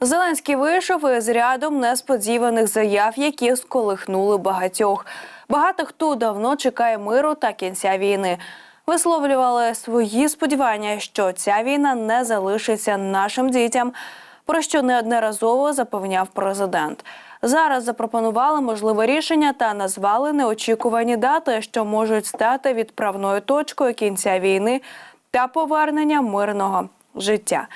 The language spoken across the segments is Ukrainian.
Зеленський вийшов із рядом несподіваних заяв, які сколихнули багатьох. Багато хто давно чекає миру та кінця війни. Висловлювали свої сподівання, що ця війна не залишиться нашим дітям, про що неодноразово запевняв президент. Зараз запропонували можливе рішення та назвали неочікувані дати, що можуть стати відправною точкою кінця війни та повернення мирного життя.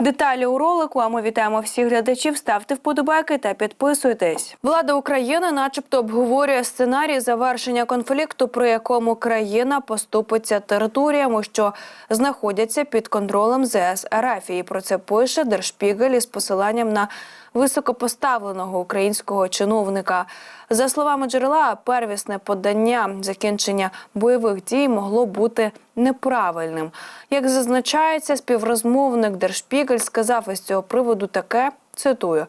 Деталі у ролику. А ми вітаємо всіх глядачів. Ставте вподобайки та підписуйтесь. Влада України, начебто, обговорює сценарій завершення конфлікту, при якому країна поступиться територіями, що знаходяться під контролем ЗС РФ. І про це пише Держпігель із посиланням на високопоставленого українського чиновника. За словами джерела, первісне подання закінчення бойових дій могло бути неправильним. Як зазначається, співрозмовник Держпігель сказав із цього приводу таке. Цитую.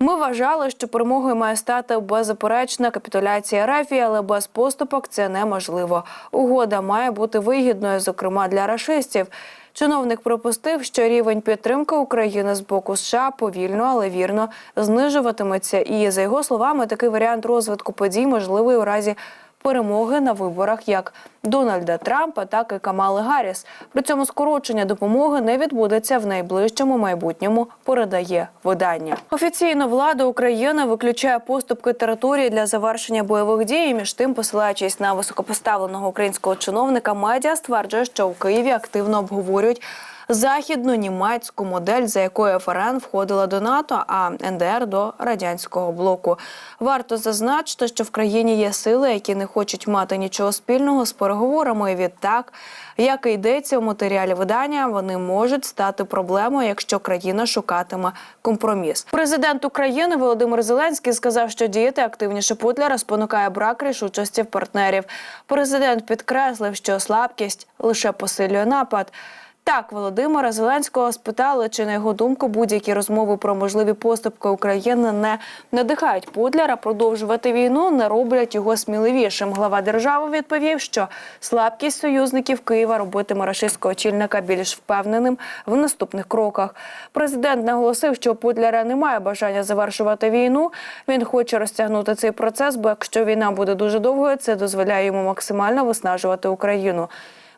Ми вважали, що перемогою має стати беззаперечна капітуляція РФ, але без поступок це неможливо. Угода має бути вигідною, зокрема для рашистів. Чиновник припустив, що рівень підтримки України з боку США повільно, але вірно знижуватиметься. І за його словами, такий варіант розвитку подій можливий у разі перемоги на виборах як Дональда Трампа, так і Камали Гарріс. При цьому скорочення допомоги не відбудеться в найближчому майбутньому. Передає видання. Офіційно влада України виключає поступки території для завершення бойових дій. Між тим, посилаючись на високопоставленого українського чиновника, медіа стверджує, що в Києві активно обговорюють західну німецьку модель, за якою ФРН входила до НАТО, а НДР до радянського блоку. Варто зазначити, що в країні є сили, які не хочуть мати нічого спільного з переговорами. Відтак, як і йдеться у матеріалі видання, вони можуть стати проблемою, якщо країна шукатиме компроміс. Президент України Володимир Зеленський сказав, що діяти активніше Путлера спонукає брак рішучості партнерів. Президент підкреслив, що слабкість лише посилює напад. Так, Володимира Зеленського спитали, чи на його думку будь-які розмови про можливі поступки України не надихають Путлера продовжувати війну, не роблять його сміливішим. Глава держави відповів, що слабкість союзників Києва робитиме рашистського очільника більш впевненим в наступних кроках. Президент наголосив, що Путлера немає бажання завершувати війну. Він хоче розтягнути цей процес, бо якщо війна буде дуже довгою, це дозволяє йому максимально виснажувати Україну.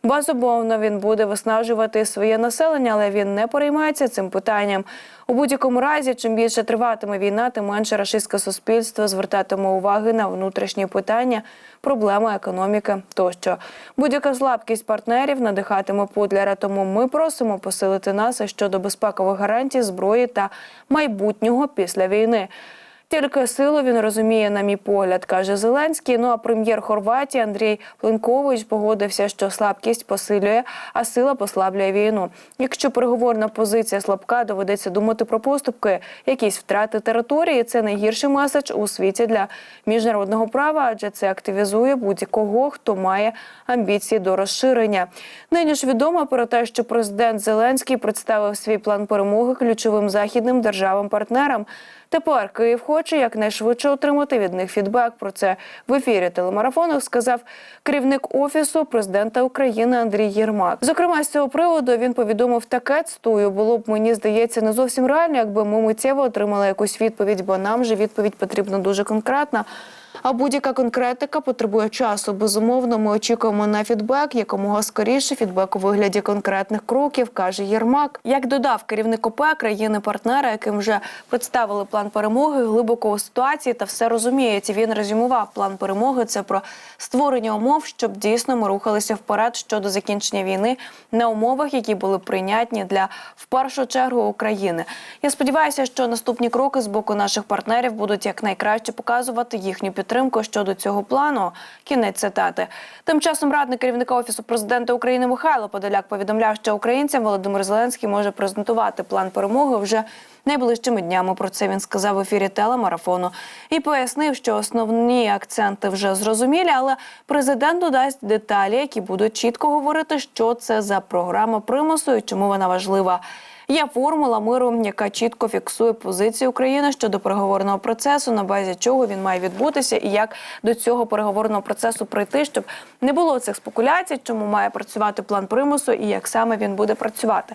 Безумовно, він буде виснажувати своє населення, але він не переймається цим питанням. У будь-якому разі, чим більше триватиме війна, тим менше рашистське суспільство звертатиме уваги на внутрішні питання, проблеми економіки тощо. Будь-яка слабкість партнерів надихатиме Путлера, тому ми просимо посилити нас щодо безпекових гарантій зброї та майбутнього після війни. Тільки силу він розуміє, на мій погляд, каже Зеленський. Ну а прем'єр Хорватії Андрій Пленкович погодився, що слабкість посилює, а сила послаблює війну. Якщо переговорна позиція слабка, доведеться думати про поступки, якісь втрати території. Це найгірший меседж у світі для міжнародного права, адже це активізує будь-кого, хто має амбіції до розширення. Нині ж відомо про те, що президент Зеленський представив свій план перемоги ключовим західним державам-партнерам. Тепер Київ хоче якнайшвидше отримати від них фідбек. Про це в ефірі телемарафону сказав керівник офісу президента України Андрій Єрмак. Зокрема, з цього приводу він повідомив таке цитую, було б мені здається не зовсім реально, якби ми миттєво отримали якусь відповідь, бо нам же відповідь потрібна дуже конкретна. А будь-яка конкретика потребує часу. Безумовно, ми очікуємо на фідбек, якомога скоріше фідбек у вигляді конкретних кроків, каже Єрмак. Як додав керівник ОП країни-партнера, яким вже представили план перемоги, глибоко у ситуації та все розуміють. Він резюмував план перемоги. Це про створення умов, щоб дійсно ми рухалися вперед щодо закінчення війни на умовах, які були прийнятні для в першу чергу України. Я сподіваюся, що наступні кроки з боку наших партнерів будуть якнайкраще показувати їхню підтримку щодо цього плану. Кінець цитати. Тим часом радник керівника офісу президента України Михайло Подоляк повідомляв, що українцям Володимир Зеленський може презентувати план перемоги вже. Найближчими днями про це він сказав в ефірі телемарафону і пояснив, що основні акценти вже зрозумілі, але президент додасть деталі, які будуть чітко говорити, що це за програма примусу і чому вона важлива. Є формула миру, яка чітко фіксує позицію України щодо переговорного процесу, на базі чого він має відбутися, і як до цього переговорного процесу прийти, щоб не було цих спекуляцій, чому має працювати план примусу і як саме він буде працювати.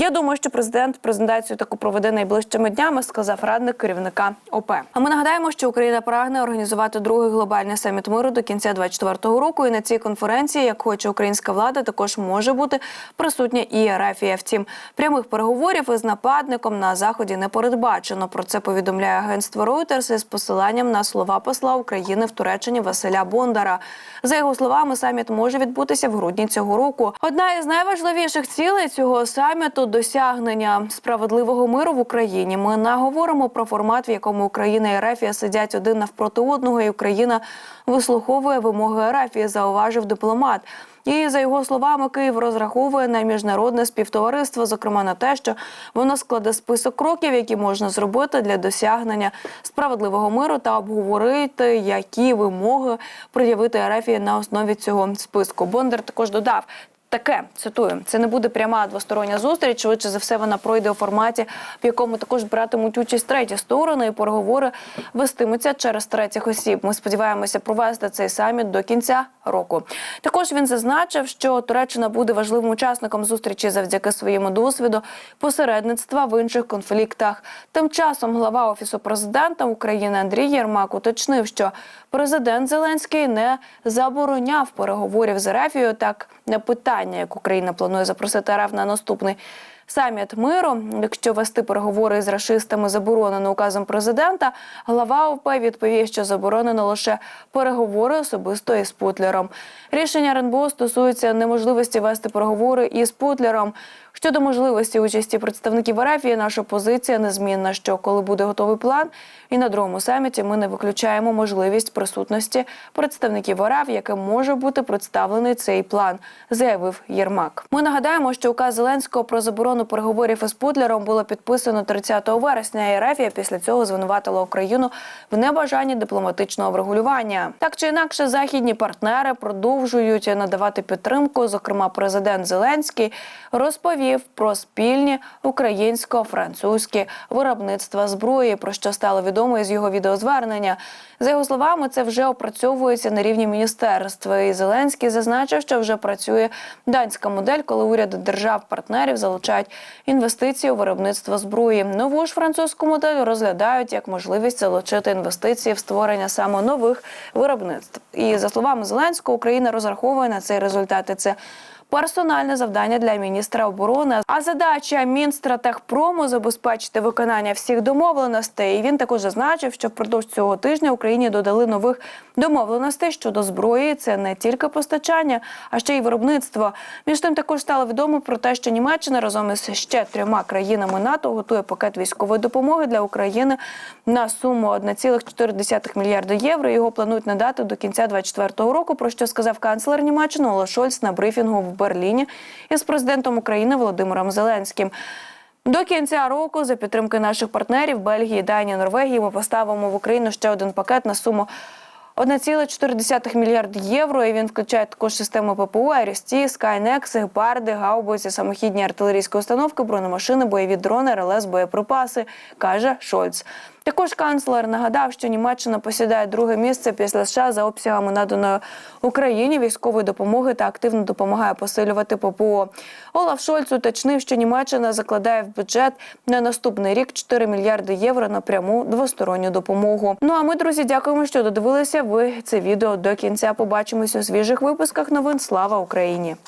Я думаю, що президент презентацію таку проведе найближчими днями, сказав радник керівника ОП. А ми нагадаємо, що Україна прагне організувати другий глобальний саміт миру до кінця 2024 року. І на цій конференції, як хоче українська влада, також може бути присутня і Арафія. Втім, прямих переговорів із нападником на заході не передбачено. Про це повідомляє агентство Reuters із посиланням на слова посла України в Туреччині Василя Бондара. За його словами, саміт може відбутися в грудні цього року. Одна із найважливіших цілей цього саміту досягнення справедливого миру в Україні. Ми наговоримо про формат, в якому Україна і Арафія сидять один навпроти одного, і Україна вислуховує вимоги Арафії, зауважив дипломат. І за його словами, Київ розраховує на міжнародне співтовариство, зокрема на те, що воно складе список кроків, які можна зробити для досягнення справедливого миру, та обговорити, які вимоги пред'явити Арафії на основі цього списку. Бондар також додав. Таке цитую, це не буде пряма двостороння зустріч. Швидше за все, вона пройде у форматі, в якому також братимуть участь треті сторони, і переговори вестимуться через третіх осіб. Ми сподіваємося провести цей саміт до кінця року. Також він зазначив, що Туреччина буде важливим учасником зустрічі завдяки своєму досвіду посередництва в інших конфліктах. Тим часом глава офісу президента України Андрій Єрмак уточнив, що президент Зеленський не забороняв переговорів з Арафією так на питання, як Україна планує запросити РФ на наступний. Саміт миру, якщо вести переговори з рашистами заборонено указом президента, глава ОП відповів, що заборонено лише переговори особисто із Путлером. Рішення РНБО стосується неможливості вести переговори із Путлером. Щодо можливості участі представників Арафії, наша позиція незмінна. Що коли буде готовий план, і на другому саміті ми не виключаємо можливість присутності представників АРАФ, яким може бути представлений цей план, заявив Єрмак. Ми нагадаємо, що указ Зеленського про заборону переговорів із Путлером було підписано 30 вересня. і Арафія після цього звинуватила Україну в небажанні дипломатичного врегулювання. Так чи інакше, західні партнери продовжують надавати підтримку. Зокрема, президент Зеленський розповів про спільні українсько-французькі виробництва зброї, про що стало відомо із його відеозвернення. За його словами, це вже опрацьовується на рівні міністерства. І Зеленський зазначив, що вже працює данська модель, коли уряди держав-партнерів залучають інвестиції у виробництво зброї. Нову ж французьку модель розглядають як можливість залучити інвестиції в створення саме нових виробництв. І за словами Зеленського, Україна розраховує на цей результат. І це персональне завдання для міністра оборони. А задача Мінстратегпрому забезпечити виконання всіх домовленостей. І він також зазначив, що впродовж цього тижня Україні додали нових домовленостей щодо зброї. Це не тільки постачання, а ще й виробництво. Між тим також стало відомо про те, що Німеччина разом із ще трьома країнами НАТО готує пакет військової допомоги для України на суму 1,4 мільярда євро. Його планують надати до кінця 2024 року. Про що сказав канцлер Німеччини Олаф Шольц на брифінгу в Берліні із президентом України Володимиром Зеленським. До кінця року, за підтримки наших партнерів Бельгії, Данії, Норвегії, ми поставимо в Україну ще один пакет на суму 1,4 мільярд євро. І він включає також системи ППО, Арісті, Скайнекс, гепарди, гаубиці, самохідні артилерійські установки, бронемашини, бойові дрони, РЛС, боєприпаси, каже Шольц. Також канцлер нагадав, що Німеччина посідає друге місце після США за обсягами наданої Україні військової допомоги та активно допомагає посилювати ППО. Олаф Шольц уточнив, що Німеччина закладає в бюджет на наступний рік 4 мільярди євро на пряму двосторонню допомогу. Ну а ми, друзі, дякуємо, що додивилися ви це відео до кінця. Побачимось у свіжих випусках новин. Слава Україні!